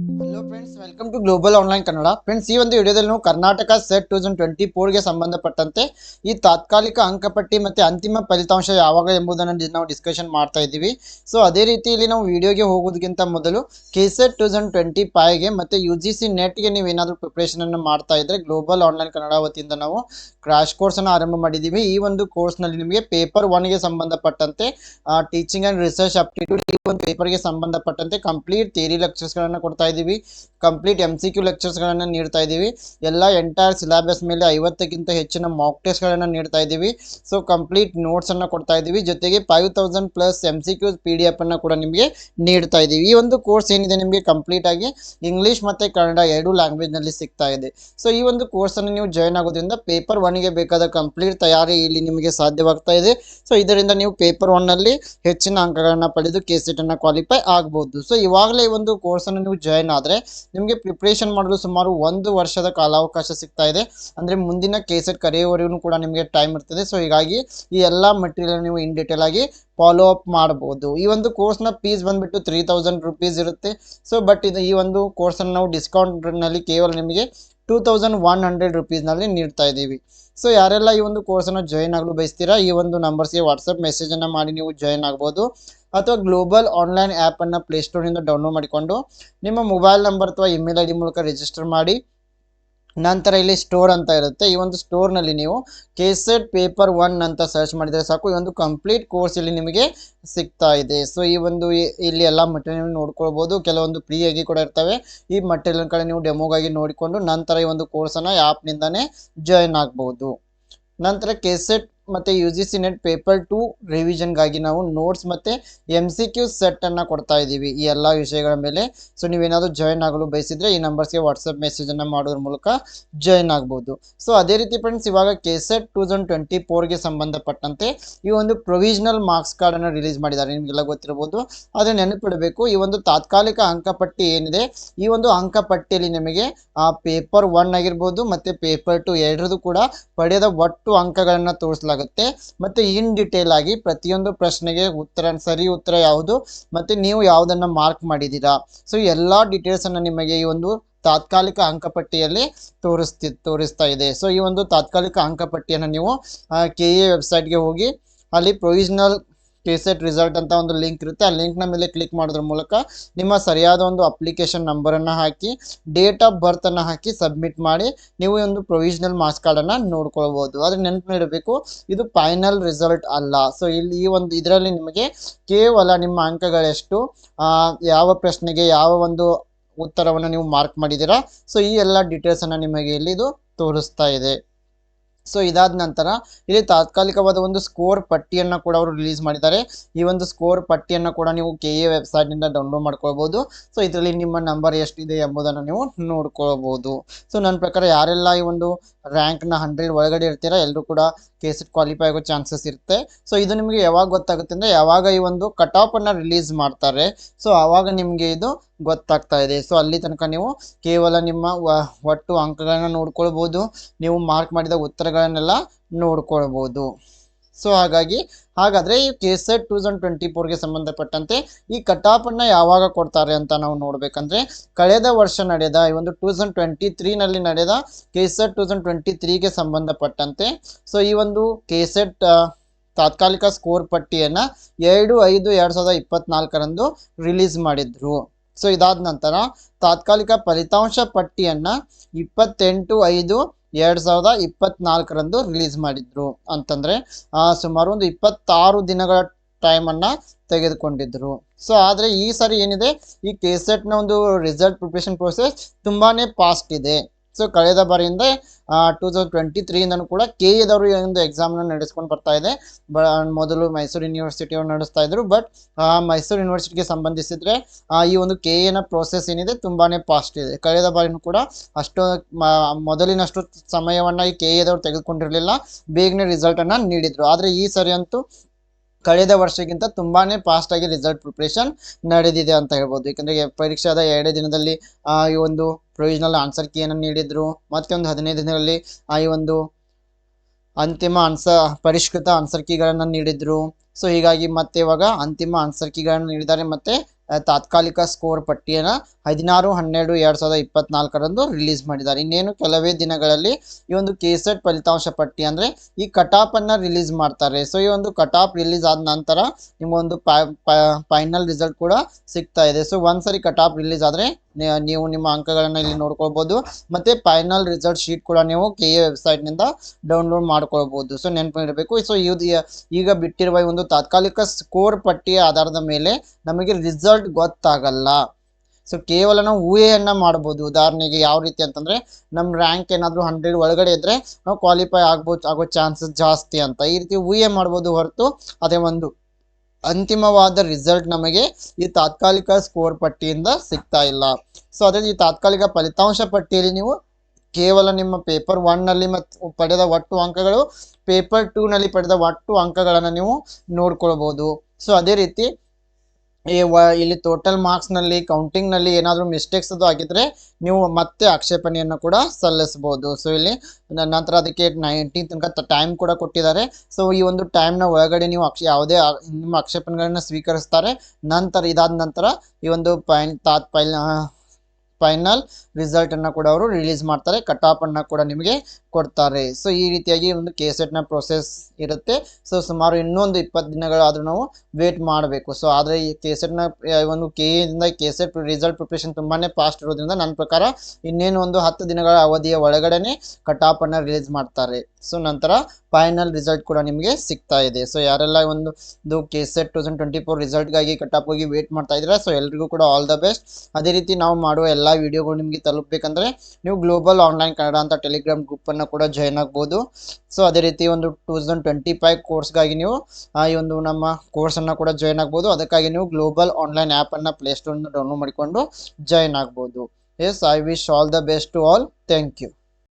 Hello friends welcome to global online Kannada friends ಈ ಒಂದು ವಿಡಿಯೋದಲ್ಲಿ ನಾವು Karnataka SET two thousand twenty ಫೋರ್ಗೆ ಸಂಬಂಧಪಟ್ಟಂತೆ ಈ ತಾತ್ಕಾಲಿಕ ಅಂಕಪಟ್ಟಿ ಮತ್ತು ಅಂತಿಮ ಫಲಿತಾಂಶ ಯಾವಾಗ ಎಂಬುದನ್ನು ನಾವು ಡಿಸ್ಕಷನ್ ಮಾಡ್ತಾ ಇದ್ದೀವಿ. ಸೊ ಅದೇ ರೀತಿ ಇಲ್ಲಿ ನಾವು ವಿಡಿಯೋಗೆ ಹೋಗೋದಕ್ಕಿಂತ ಮೊದಲು K SET two thousand twenty ಫೈವ್ಗೆ ಮತ್ತು ಯು ಜಿ ಸಿ ನೆಟ್ಗೆ ನೀವು ಏನಾದರೂ ಪ್ರಿಪ್ರೇಷನನ್ನು ಮಾಡ್ತಾ ಇದ್ದರೆ ಗ್ಲೋಬಲ್ ಆನ್ಲೈನ್ ಕನ್ನಡ ವತಿಯಿಂದ ನಾವು ಕ್ರಾಶ್ ಕೋರ್ಸನ್ನು ಆರಂಭ ಮಾಡಿದ್ದೀವಿ. ಈ ಒಂದು ಕೋರ್ಸ್ನಲ್ಲಿ ನಿಮಗೆ ಪೇಪರ್ ಒನ್ಗೆ ಸಂಬಂಧಪಟ್ಟಂತೆ ಟೀಚಿಂಗ್ ಆ್ಯಂಡ್ ರಿಸರ್ಚ್ ಅಪ್ಟಿಟ್ಯೂಡ್ ಈ ಒಂದು ಪೇಪರ್ಗೆ ಸಂಬಂಧಪಟ್ಟಂತೆ ಕಂಪ್ಲೀಟ್ ಥಿಯರಿ ಲೆಕ್ಚರ್ಸ್ಗಳನ್ನು ಕೊಡ್ತಾ ಇದ್ದೀವಿ. ಕಂಪ್ಲೀಟ್ ಎಂ ಸಿ ಕ್ಯೂ ಲೆಕ್ಚರ್ಸ್ಗಳನ್ನು ನೀಡ್ತಾ ಇದ್ದೀವಿ. ಎಲ್ಲ ಎಂಟೈರ್ ಸಿಲೆಬಸ್ ಮೇಲೆ ಐವತ್ತಕ್ಕಿಂತ ಹೆಚ್ಚಿನ ಮಾಕ್ ಟೆಸ್ಟ್ಗಳನ್ನು ನೀಡ್ತಾ ಇದ್ದೀವಿ. ಸೊ ಕಂಪ್ಲೀಟ್ ನೋಟ್ಸನ್ನು ಕೊಡ್ತಾ ಇದ್ದೀವಿ. ಜೊತೆಗೆ five thousand plus M C Qs P D ಎಫನ್ನು ಕೂಡ ನಿಮಗೆ ನೀಡ್ತಾ ಇದ್ದೀವಿ. ಈ ಒಂದು ಕೋರ್ಸ್ ಏನಿದೆ ನಿಮಗೆ ಕಂಪ್ಲೀಟ್ ಆಗಿ ಇಂಗ್ಲೀಷ್ ಮತ್ತು ಕನ್ನಡ ಎರಡೂ ಲ್ಯಾಂಗ್ವೇಜ್ನಲ್ಲಿ ಸಿಗ್ತಾ ಇದೆ. ಸೊ ಈ ಒಂದು ಕೋರ್ಸನ್ನು ನೀವು ಜಾಯ್ನ್ ಆಗೋದ್ರಿಂದ ಪೇಪರ್ ಒನ್ಗೆ ಬೇಕಾದ ಕಂಪ್ಲೀಟ್ ತಯಾರಿ ಇಲ್ಲಿ ನಿಮಗೆ ಸಾಧ್ಯವಾಗ್ತಾ ಇದೆ. ಸೊ ಇದರಿಂದ ನೀವು ಪೇಪರ್ ಒನ್ನಲ್ಲಿ ಹೆಚ್ಚಿನ ಅಂಕಗಳನ್ನು ಪಡೆದು ಕೆ ಅನ್ನು ಕ್ವಾಲಿಫೈ ಆಗ್ಬೋದು. ಸೊ ಇವಾಗಲೇ ಈ ಒಂದು ಕೋರ್ಸನ್ನು ನೀವು ಜಾಯ್ನ್ ಆದರೆ ನಿಮಗೆ ಪ್ರಿಪ್ರೇಷನ್ ಮಾಡಲು ಸುಮಾರು ಒಂದು ವರ್ಷದ ಕಾಲಾವಕಾಶ ಸಿಗ್ತಾ ಇದೆ. ಅಂದರೆ ಮುಂದಿನ ಕೆ ಸೆಟ್ ಕರೆಯುವವರೆಗೂ ಕೂಡ ನಿಮಗೆ ಟೈಮ್ ಇರ್ತದೆ. ಸೊ ಹೀಗಾಗಿ ಈ ಎಲ್ಲ ಮಟೀರಿಯಲ್ ನೀವು ಇನ್ ಡೀಟೇಲ್ ಆಗಿ ಫಾಲೋ ಅಪ್ ಮಾಡ್ಬೋದು ಈ ಒಂದು ಕೋರ್ಸ್ನ ಫೀಸ್ ಬಂದುಬಿಟ್ಟು ತ್ರೀ ತೌಸಂಡ್ ರುಪೀಸ್ ಇರುತ್ತೆ. ಸೊ ಬಟ್ ಇದು ಈ ಒಂದು ಕೋರ್ಸನ್ನು ನಾವು ಡಿಸ್ಕೌಂಟ್ನಲ್ಲಿ ಕೇವಲ ನಿಮಗೆ ಟೂ ತೌಸಂಡ್ ಒನ್ ಹಂಡ್ರೆಡ್ ರುಪೀಸ್ನಲ್ಲಿ ನೀಡ್ತಾ ಇದ್ದೀವಿ. ಸೊ ಯಾರೆಲ್ಲ ಈ ಒಂದು ಕೋರ್ಸನ್ನು ಜಾಯಿನ್ ಆಗಲು ಬಯಸ್ತೀರಾ, ಈ ಒಂದು ನಂಬರ್ಸ್ಗೆ ವಾಟ್ಸಪ್ ಮೆಸೇಜನ್ನು ಮಾಡಿ ನೀವು ಜಾಯಿನ್ ಆಗ್ಬೋದು. ಅಥವಾ ಗ್ಲೋಬಲ್ ಆನ್ಲೈನ್ ಆ್ಯಪನ್ನು ಪ್ಲೇಸ್ಟೋರಿಂದ ಡೌನ್ಲೋಡ್ ಮಾಡಿಕೊಂಡು ನಿಮ್ಮ ಮೊಬೈಲ್ ನಂಬರ್ ಅಥವಾ ಇಮೇಲ್ ಐ ಮೂಲಕ ರಿಜಿಸ್ಟರ್ ಮಾಡಿ. ನಂತರ ಇಲ್ಲಿ ಸ್ಟೋರ್ ಅಂತ ಇರುತ್ತೆ. ಈ ಒಂದು ಸ್ಟೋರ್ನಲ್ಲಿ ನೀವು ಕೆಸೆಟ್ ಪೇಪರ್ ಒನ್ ಅಂತ ಸರ್ಚ್ ಮಾಡಿದರೆ ಸಾಕು. ಈ ಒಂದು ಕಂಪ್ಲೀಟ್ ಕೋರ್ಸ್ ಇಲ್ಲಿ ನಿಮಗೆ ಸಿಗ್ತಾ ಇದೆ. ಸೊ ಈ ಒಂದು ಇಲ್ಲಿ ಎಲ್ಲ ಮಟೀರಿಯಲ್ ನೋಡ್ಕೊಳ್ಬೋದು. ಕೆಲವೊಂದು ಫ್ರೀ ಆಗಿ ಕೂಡ ಇರ್ತವೆ. ಈ ಮಟೀರಿಯಲ್ ಕಡೆ ನೀವು ಡೆಮೋಗಾಗಿ ನೋಡಿಕೊಂಡು ನಂತರ ಈ ಒಂದು ಕೋರ್ಸನ್ನು ಆ್ಯಪ್ನಿಂದನೇ ಜಾಯ್ನ್ ಆಗ್ಬೋದು. ನಂತರ ಕೆಸೆಟ್ ಮತ್ತು U G C NET paper two ರಿವಿಷನ್ಗಾಗಿ ನಾವು ನೋಟ್ಸ್ ಮತ್ತು ಎಂ ಸಿ ಕ್ಯೂ ಸೆಟ್ಟನ್ನು ಕೊಡ್ತಾ ಇದ್ದೀವಿ ಈ ಎಲ್ಲ ವಿಷಯಗಳ ಮೇಲೆ. ಸೊ ನೀವೇನಾದರೂ ಜಾಯ್ನ್ ಆಗಲು ಬಯಸಿದರೆ ಈ ನಂಬರ್ಸ್ಗೆ ವಾಟ್ಸಪ್ ಮೆಸೇಜನ್ನು ಮಾಡೋದ್ರ ಮೂಲಕ ಜಾಯ್ನ್ ಆಗ್ಬೋದು. ಸೊ ಅದೇ ರೀತಿ ಫ್ರೆಂಡ್ಸ್ ಇವಾಗ K SET two thousand twenty ಫೋರ್ಗೆ ಸಂಬಂಧಪಟ್ಟಂತೆ ಈ ಒಂದು ಪ್ರೊವಿಷನಲ್ ಮಾರ್ಕ್ಸ್ ಕಾರ್ಡನ್ನು ರಿಲೀಸ್ ಮಾಡಿದ್ದಾರೆ. ನಿಮಗೆಲ್ಲ ಗೊತ್ತಿರಬಹುದು. ಆದರೆ ನೆನಪಿಡಬೇಕು, ಈ ಒಂದು ತಾತ್ಕಾಲಿಕ ಅಂಕಪಟ್ಟಿ ಏನಿದೆ, ಈ ಒಂದು ಅಂಕಪಟ್ಟಿಯಲ್ಲಿ ನಿಮಗೆ ಪೇಪರ್ ಒನ್ ಆಗಿರ್ಬೋದು, ಮತ್ತು ಪೇಪರ್ ಟು ಎರಡರದು ಕೂಡ ಪಡೆದ ಒಟ್ಟು ಅಂಕಗಳನ್ನು ತೋರಿಸಲಾಗುತ್ತೆ. ಮತ್ತು ಇನ್ ಡಿಟೇಲ್ ಆಗಿ ಪ್ರತಿಯೊಂದು ಪ್ರಶ್ನೆಗೆ ಉತ್ತರ, ಸರಿ ಉತ್ತರ ಯಾವುದು? ಮತ್ತೆ ನೀವು ಯಾವುದನ್ನ ಮಾರ್ಕ್ ಮಾಡಿದ್ದೀರಾ? ಸೊ ಎಲ್ಲಾ ಡೀಟೇಲ್ಸ್ ಅನ್ನ ನಿಮಗೆ ಈ ಒಂದು ತಾತ್ಕಾಲಿಕ ಅಂಕಪಟ್ಟಿಯಲ್ಲಿ ತೋರಿಸ್ತಿ, ತೋರಿಸ್ತಾ ಇದೆ. ಸೊ ಈ ಒಂದು ತಾತ್ಕಾಲಿಕ ಅಂಕಪಟ್ಟಿಯನ್ನು ನೀವು ಕೆ ಎ ವೆಬ್ಸೈಟ್ಗೆ ಹೋಗಿ, ಅಲ್ಲಿ ಪ್ರೊವಿಷನಲ್ ಕೆಸೆಟ್ ರಿಸಲ್ಟ್ ಅಂತ ಒಂದು ಲಿಂಕ್ ಇರುತ್ತೆ. ಆ ಲಿಂಕ್ನ ಮೇಲೆ ಕ್ಲಿಕ್ ಮಾಡೋದ್ರ ಮೂಲಕ ನಿಮ್ಮ ಸರಿಯಾದ ಒಂದು ಅಪ್ಲಿಕೇಶನ್ ನಂಬರನ್ನು ಹಾಕಿ ಡೇಟ್ ಆಫ್ ಬರ್ತನ್ನು ಹಾಕಿ ಸಬ್ಮಿಟ್ ಮಾಡಿ, ನೀವು ಒಂದು ಪ್ರೊವಿಷನಲ್ ಮಾರ್ಕ್ಸ್ ಕಾರ್ಡನ್ನು ನೋಡ್ಕೊಳ್ಬೋದು. ಆದರೆ ನೆನಪಿಡಬೇಕು ಇದು ಫೈನಲ್ ರಿಸಲ್ಟ್ ಅಲ್ಲ. ಸೊ ಇಲ್ಲಿ ಈ ಒಂದು ಇದರಲ್ಲಿ ನಿಮಗೆ ಕೇವಲ ನಿಮ್ಮ ಅಂಕಗಳೆಷ್ಟು ಯಾವ ಪ್ರಶ್ನೆಗೆ ಯಾವ ಒಂದು ಉತ್ತರವನ್ನು ನೀವು ಮಾರ್ಕ್ ಮಾಡಿದ್ದೀರಾ? ಸೊ ಈ ಎಲ್ಲ ಡೀಟೇಲ್ಸನ್ನು ನಿಮಗೆ ಇಲ್ಲಿ ಇದು ತೋರಿಸ್ತಾ ಇದೆ. ಸೊ ಇದಾದ ನಂತರ ಇಲ್ಲಿ ತಾತ್ಕಾಲಿಕವಾದ ಒಂದು ಸ್ಕೋರ್ ಪಟ್ಟಿಯನ್ನು ಕೂಡ ಅವರು ರಿಲೀಸ್ ಮಾಡಿದ್ದಾರೆ. ಈ ಒಂದು ಸ್ಕೋರ್ ಪಟ್ಟಿಯನ್ನು ಕೂಡ ನೀವು ಕೆ ಎ ವೆಬ್ಸೈಟ್ನಿಂದ ಡೌನ್ಲೋಡ್ ಮಾಡ್ಕೊಳ್ಬೋದು. ಸೊ ಇದರಲ್ಲಿ ನಿಮ್ಮ ನಂಬರ್ ಎಷ್ಟಿದೆ ಎಂಬುದನ್ನು ನೀವು ನೋಡ್ಕೊಳ್ಬೋದು. ಸೊ ನನ್ನ ಪ್ರಕಾರ ಯಾರೆಲ್ಲ ಈ ಒಂದು ರ್ಯಾಂಕ್ನ ಹಂಡ್ರೆಡ್ ಒಳಗಡೆ ಇರ್ತೀರಾ ಎಲ್ಲರೂ ಕೂಡ ಕೆ ಕ್ವಾಲಿಫೈ ಆಗೋ ಚಾನ್ಸಸ್ ಇರುತ್ತೆ. ಸೊ ಇದು ನಿಮಗೆ ಯಾವಾಗ ಗೊತ್ತಾಗುತ್ತೆ ಅಂದರೆ ಯಾವಾಗ ಈ ಒಂದು ಕಟ್ ಆಫನ್ನು ರಿಲೀಸ್ ಮಾಡ್ತಾರೆ. ಸೊ ಆವಾಗ ನಿಮಗೆ ಇದು ಗೊತ್ತಾಗ್ತಾ ಇದೆ. ಸೊ ಅಲ್ಲಿ ತನಕ ನೀವು ಕೇವಲ ನಿಮ್ಮ ಒಟ್ಟು ಅಂಕಗಳನ್ನ ನೋಡ್ಕೊಳ್ಬೋದು. ನೀವು ಮಾರ್ಕ್ ಮಾಡಿದ ಉತ್ತರಗಳನ್ನೆಲ್ಲ ನೋಡ್ಕೊಳ್ಬೋದು. ಸೊ ಹಾಗಾಗಿ, ಹಾಗಾದರೆ ಈ K SET two thousand twenty ಫೋರ್ಗೆ ಸಂಬಂಧಪಟ್ಟಂತೆ ಈ ಕಟ್ ಅನ್ನ ಯಾವಾಗ ಕೊಡ್ತಾರೆ ಅಂತ ನಾವು ನೋಡಬೇಕಂದ್ರೆ, ಕಳೆದ ವರ್ಷ ನಡೆದ ಈ ಒಂದು ಟೂ ತೌಸಂಡ್ ಟ್ವೆಂಟಿ ತ್ರೀನಲ್ಲಿ ನಡೆದ ಕೆ ಟೂ ತೌಸಂಡ್ ಟ್ವೆಂಟಿ ತ್ರೀಗೆ ಸಂಬಂಧಪಟ್ಟಂತೆ ಸೊ ಈ ಒಂದು ಕೆ ತಾತ್ಕಾಲಿಕ ಸ್ಕೋರ್ ಪಟ್ಟಿಯನ್ನು ಎರಡು ಐದು ಎರಡು ಸಾವಿರದ ಇಪ್ಪತ್ನಾಲ್ಕರಂದು ರಿಲೀಸ್ ಮಾಡಿದ್ರು. ಸೊ ಇದಾದ ನಂತರ ತಾತ್ಕಾಲಿಕ ಫಲಿತಾಂಶ ಪಟ್ಟಿಯನ್ನು ಇಪ್ಪತ್ತೆಂಟು ಐದು ಎರಡು ಸಾವಿರದ ಇಪ್ಪತ್ನಾಲ್ಕರಂದು ರಿಲೀಸ್ ಮಾಡಿದ್ರು. ಅಂತಂದರೆ ಸುಮಾರು ಒಂದು ಇಪ್ಪತ್ತಾರು ದಿನಗಳ ಟೈಮನ್ನು ತೆಗೆದುಕೊಂಡಿದ್ರು. ಸೊ ಆದರೆ ಈ ಸರಿ ಏನಿದೆ, ಈ ಕೆ ಸೆಟ್ನ ಒಂದು ರಿಸಲ್ಟ್ ಪ್ರಿಪ್ರೇಷನ್ ಪ್ರೋಸೆಸ್ ತುಂಬಾ ಫಾಸ್ಟ್ ಇದೆ. ಸೊ ಕಳೆದ ಬಾರಿಯಿಂದ ಟೂ ತೌಸಂಡ್ ಟ್ವೆಂಟಿ ತ್ರೀಯಿಂದನೂ ಕೂಡ ಕೆ ಎದವರು ಈ ಒಂದು ಎಕ್ಸಾಮ್ನ ನಡೆಸ್ಕೊಂಡು ಬರ್ತಾ ಇದೆ. ಬ, ಮೊದಲು ಮೈಸೂರು ಯೂನಿವರ್ಸಿಟಿಯವರು ನಡೆಸ್ತಾ ಇದ್ರು. ಬಟ್ ಮೈಸೂರು ಯೂನಿವರ್ಸಿಟಿಗೆ ಸಂಬಂಧಿಸಿದರೆ ಈ ಒಂದು ಕೆ ಎನ ಪ್ರೋಸೆಸ್ ಏನಿದೆ ತುಂಬಾ ಫಾಸ್ಟ್ ಇದೆ. ಕಳೆದ ಬಾರಿನೂ ಕೂಡ ಅಷ್ಟು ಮೊದಲಿನಷ್ಟು ಸಮಯವನ್ನು ಈ ಕೆ ಎದವರು ತೆಗೆದುಕೊಂಡಿರಲಿಲ್ಲ. ಬೇಗನೆ ರಿಸಲ್ಟನ್ನು ನೀಡಿದರು. ಆದರೆ ಈ ಸರಿ ಅಂತೂ ಕಳೆದ ವರ್ಷಕ್ಕಿಂತ ತುಂಬಾ ಫಾಸ್ಟಾಗಿ ರಿಸಲ್ಟ್ ಪ್ರಿಪ್ರೇಷನ್ ನಡೆದಿದೆ ಅಂತ ಹೇಳ್ಬೋದು. ಏಕೆಂದರೆ ಪರೀಕ್ಷಾದ ಎರಡೇ ದಿನದಲ್ಲಿ ಈ ಒಂದು ಪ್ರೊವಿಷನಲ್ ಆನ್ಸರ್ ಕೀಯನ್ನು ನೀಡಿದ್ರು. ಮತ್ತೆ ಒಂದು ಹದಿನೈದು ದಿನದಲ್ಲಿ ಈ ಒಂದು ಅಂತಿಮ ಆನ್ಸರ್ ಪರಿಷ್ಕೃತ ಆನ್ಸರ್ ಕೀಗಳನ್ನು ನೀಡಿದ್ರು. ಸೊ ಹೀಗಾಗಿ ಮತ್ತೆ ಇವಾಗ ಅಂತಿಮ ಆನ್ಸರ್ ಕೀಗಳನ್ನು ನೀಡಿದ್ದಾರೆ. ಮತ್ತೆ ತಾತ್ಕಾಲಿಕ ಸ್ಕೋರ್ ಪಟ್ಟಿಯನ್ನು ಹದಿನಾರು, ಹನ್ನೆರಡು, ಎರಡು ಸಾವಿರದ ಇಪ್ಪತ್ನಾಲ್ಕರಂದು ರಿಲೀಸ್ ಮಾಡಿದ್ದಾರೆ. ಇನ್ನೇನು ಕೆಲವೇ ದಿನಗಳಲ್ಲಿ ಈ ಒಂದು ಕೆಸೆಟ್ ಫಲಿತಾಂಶ ಪಟ್ಟಿ ಅಂದರೆ ಈ ಕಟಾಪನ್ನು ರಿಲೀಸ್ ಮಾಡ್ತಾರೆ. ಸೊ ಈ ಒಂದು ಕಟಾಪ್ ರಿಲೀಸ್ ಆದ ನಂತರ ನಿಮಗೊಂದು ಫೈನಲ್ ರಿಸಲ್ಟ್ ಕೂಡ ಸಿಗ್ತಾ ಇದೆ. ಸೊ ಒಂದ್ಸರಿ ಕಟಾಪ್ ರಿಲೀಸ್ ಆದರೆ ನೀವು ನಿಮ್ಮ ಅಂಕಗಳನ್ನು ಇಲ್ಲಿ ನೋಡ್ಕೊಳ್ಬಹುದು ಮತ್ತೆ ಫೈನಲ್ ರಿಸಲ್ಟ್ ಶೀಟ್ ಕೂಡ ನೀವು ಕೆ ಎ ವೆಬ್ಸೈಟ್ನಿಂದ ಡೌನ್ಲೋಡ್ ಮಾಡ್ಕೊಳ್ಬಹುದು ಸೊ ನೆನಪಿರಬೇಕು ಸೊ ಈಗ ಬಿಟ್ಟಿರುವ ಒಂದು ತಾತ್ಕಾಲಿಕ ಸ್ಕೋರ್ ಪಟ್ಟಿಯ ಆಧಾರದ ಮೇಲೆ ನಮಗೆ ರಿಸಲ್ಟ್ ಗೊತ್ತಾಗಲ್ಲ. ಸೊ ಕೇವಲ ನಾವು ಊಹೆಯನ್ನ ಮಾಡ್ಬೋದು. ಉದಾಹರಣೆಗೆ ಯಾವ ರೀತಿ ಅಂತಂದ್ರೆ ನಮ್ಮ ರ್ಯಾಂಕ್ ಏನಾದರೂ ಹಂಡ್ರೆಡ್ ಒಳಗಡೆ ಇದ್ರೆ ನಾವು ಕ್ವಾಲಿಫೈ ಆಗ್ಬೋದು ಆಗೋ ಚಾನ್ಸಸ್ ಜಾಸ್ತಿ ಅಂತ. ಈ ರೀತಿ ಊಹೆ ಮಾಡ್ಬೋದು ಹೊರತು ಅದೇ ಒಂದು ಅಂತಿಮವಾದ ರಿಸಲ್ಟ್ ನಮಗೆ ಈ ತಾತ್ಕಾಲಿಕ ಸ್ಕೋರ್ ಪಟ್ಟಿಯಿಂದ ಸಿಗ್ತಾ ಇಲ್ಲ. ಸೊ ಅದೇ ಈ ತಾತ್ಕಾಲಿಕ ಫಲಿತಾಂಶ ಪಟ್ಟಿಯಲ್ಲಿ ನೀವು ಕೇವಲ ನಿಮ್ಮ ಪೇಪರ್ ಒನ್ನಲ್ಲಿ ಮತ್ತು ಪಡೆದ ಒಟ್ಟು ಅಂಕಗಳು ಪೇಪರ್ ಟೂನಲ್ಲಿ ಪಡೆದ ಒಟ್ಟು ಅಂಕಗಳನ್ನು ನೀವು ನೋಡ್ಕೊಳ್ಬೋದು. ಸೊ ಅದೇ ರೀತಿ ಇಲ್ಲಿ ಟೋಟಲ್ ಮಾರ್ಕ್ಸ್ನಲ್ಲಿ ಕೌಂಟಿಂಗ್ನಲ್ಲಿ ಏನಾದರೂ ಮಿಸ್ಟೇಕ್ಸ್ ಅದು ಆಗಿದ್ರೆ ನೀವು ಮತ್ತೆ ಆಕ್ಷೇಪಣೆಯನ್ನು ಕೂಡ ಸಲ್ಲಿಸ್ಬೋದು ಸೊ ಇಲ್ಲಿ ನಂತರ ಅದಕ್ಕೆ ನೈನ್ಟೀನ್ ತನಕ ಟೈಮ್ ಕೂಡ ಕೊಟ್ಟಿದ್ದಾರೆ. ಸೊ ಈ ಒಂದು ಟೈಮ್ನ ಒಳಗಡೆ ನೀವು ಅಕ್ಷ, ಯಾವುದೇ ನಿಮ್ಮ ಆಕ್ಷೇಪಣೆಗಳನ್ನು ಸ್ವೀಕರಿಸ್ತಾರೆ. ನಂತರ ಇದಾದ ನಂತರ ಈ ಒಂದು ಪೈನ್ ತಾತ್ ಪೈಲ್ ಫೈನಲ್ ರಿಸಲ್ಟನ್ನು ಕೂಡ ಅವರು ರಿಲೀಸ್ ಮಾಡ್ತಾರೆ. ಕಟ್ ಆಫ್ ಅನ್ನು ಕೂಡ ನಿಮಗೆ ಕೊಡ್ತಾರೆ. ಸೊ ಈ ರೀತಿಯಾಗಿ ಒಂದು ಕೆ ಸೆಟ್ನ ಪ್ರೊಸೆಸ್ ಇರುತ್ತೆ. ಸೊ ಸುಮಾರು ಇನ್ನೊಂದು ಇಪ್ಪತ್ತು ದಿನಗಳಾದರೂ ನಾವು ವೇಟ್ ಮಾಡಬೇಕು. ಸೊ ಆದರೆ ಈ ಕೆ ಸೆಟ್ನ ಒಂದು ಕೆ ಇಂದ ಕೆ ರಿಸಲ್ಟ್ ಪ್ರಿಪ್ರೇಷನ್ ತುಂಬಾ ಫಾಸ್ಟ್ ಇರೋದ್ರಿಂದ ನನ್ನ ಪ್ರಕಾರ ಇನ್ನೇನು ಒಂದು ಹತ್ತು ದಿನಗಳ ಅವಧಿಯ ಒಳಗಡೆನೆ ಅನ್ನು ರಿಲೀಸ್ ಮಾಡ್ತಾರೆ. ಸೊ ನಂತರ ಫೈನಲ್ ರಿಸಲ್ಟ್ ಕೂಡ ನಿಮಗೆ ಸಿಗ್ತಾ ಇದೆ. ಸೊ ಯಾರೆಲ್ಲ ಒಂದು K SET two thousand twenty four ರಿಸಲ್ಟ್ಗಾಗಿ ಹೋಗಿ ವೇಟ್ ಮಾಡ್ತಾ ಇದ್ದೀರಾ ಸೊ ಎಲ್ರಿಗೂ ಕೂಡ ಆಲ್ ದ ಬೆಸ್ಟ್ ಅದೇ ರೀತಿ ನಾವು ಮಾಡುವ ಎಲ್ಲ ವಿಡಿಯೋಗಳು ನಿಮಗೆ ತಲುಪಬೇಕಂದ್ರೆ ನೀವು ಗ್ಲೋಬಲ್ ಆನ್ಲೈನ್ ಕನ್ನಡ ಅಂತ ಟೆಲಿಗ್ರಾಮ್ ಗ್ರೂಪನ್ನು ಕೂಡ ಜಾಯ್ನ್ ಆಗ್ಬೋದು. ಸೊ ಅದೇ ರೀತಿ ಒಂದು ಟೂ ತೌಸಂಡ್ ಟ್ವೆಂಟಿ ಫೈವ್ ಕೋರ್ಸ್ಗಾಗಿ ನೀವು ಈ ಒಂದು ನಮ್ಮ ಕೋರ್ಸನ್ನು ಕೂಡ ಜಾಯ್ನ್ ಆಗ್ಬೋದು. ಅದಕ್ಕಾಗಿ ನೀವು ಗ್ಲೋಬಲ್ ಆನ್ಲೈನ್ ಆ್ಯಪನ್ನು ಪ್ಲೇಸ್ಟೋರ್ನ ಡೌನ್ಲೋಡ್ ಮಾಡಿಕೊಂಡು ಜಾಯ್ನ್ ಆಗ್ಬೋದು. Yes I wish all the best to all thank you